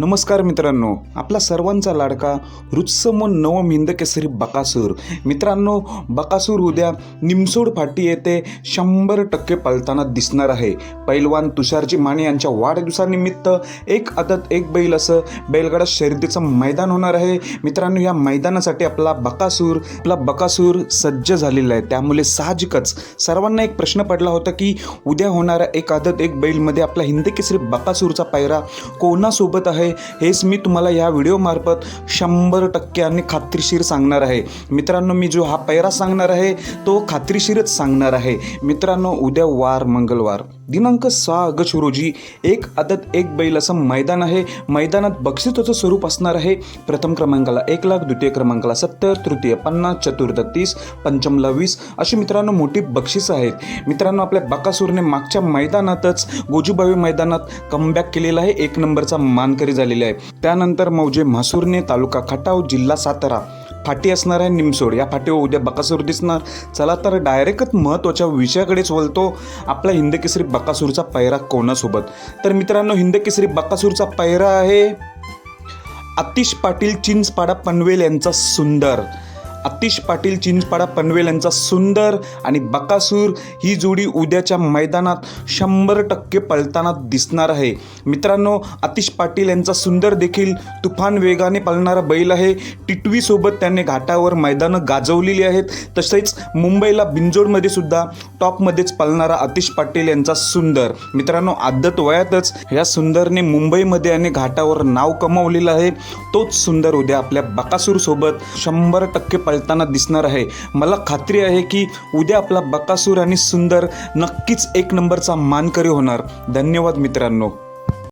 नमस्कार मित्रांनो आपला सर्वांचा लाडका रुत्सम नवम हिंद केसरी बकासूर. मित्रांनो बकासूर उद्या निमसोड फाटी येथे शंभर टक्के पळताना दिसणार आहे. पैलवान तुषारजी माने यांच्या वाढदिवसानिमित्त एक आदत एक बैल असं बैलगाडा शर्यतीचं मैदान होणार आहे. मित्रांनो या मैदानासाठी आपला बकासूर आपला बकासूर सज्ज झालेला आहे. त्यामुळे साहजिकच सर्वांना एक प्रश्न पडला होता की उद्या होणाऱ्या एक आदत एक बैलमध्ये आपला हिंद केसरी बकासूरचा पायरा कोणासोबत आहे? हेच मी तुम्हाला या व्हिडिओमार्फत शंभर टक्के आणि खात्रीशीर सांगणार आहे. मित्रांनो मी जो हा पैरा सांगणार आहे तो खात्रीशीरच सांगणार आहे. मित्रांनो उद्या वार मंगळवार. दिनांक सहा ऑगस्ट रोजी एक आदत एक बैल असं मैदान आहे. मैदानात बक्षिसाचं स्वरूप असणार आहे. प्रथम क्रमांकाला एक लाख द्वितीय क्रमांकाला सत्तर तृतीय पन्नास चतुर्थ तीस पंचमला वीस अशी मित्रांनो मोठी बक्षिसं आहेत. मित्रांनो आपल्या बकासूरने मागच्या मैदानातच गोजूबावी मैदानात कमबॅक केलेला आहे. एक नंबरचा मानकरी झालेली आहे. त्यानंतर मौजे म्हसूरने तालुका खटाव जिल्हा सातारा. फाटी असणार आहे निमसोड या फाटीवर उद्या बकासूर दिसणार. चला तर डायरेक्टच महत्त्वाच्या विषयाकडेच बोलतो आपला हिंदकेसरी बकासूरचा पैरा कोणासोबत? तर मित्रांनो हिंदकेसरी बकासूरचा पैरा आहे आतिश पाटील चिंचपाडा पनवेल यांचा सुंदर. आतिश पाटील चिंचपाडा पनवेल यांचा सुंदर आणि बकासूर ही जोडी उद्याच्या मैदानात शंभर टक्के पळताना दिसणार आहे. मित्रांनो आतिश पाटील यांचा सुंदर देखील तुफान वेगाने पळणारा बैल आहे. टिटवीसोबत त्याने घाटावर मैदानं गाजवलेली आहेत. तसेच मुंबईला बिंजोडमध्ये सुद्धा टॉपमध्येच पळणारा आतिश पाटील यांचा सुंदर. मित्रांनो आदत वयातच या सुंदरने मुंबईमध्ये आणि घाटावर नाव कमावलेलं आहे. तोच सुंदर उद्या आपल्या बकासूरसोबत शंभर टक्के पळताना दिसणार आहे. मला खात्री आहे की उद्या आपला बकासूर आणि सुंदर नक्कीच एक नंबरचा मानकरी होणार. धन्यवाद मित्रांनो.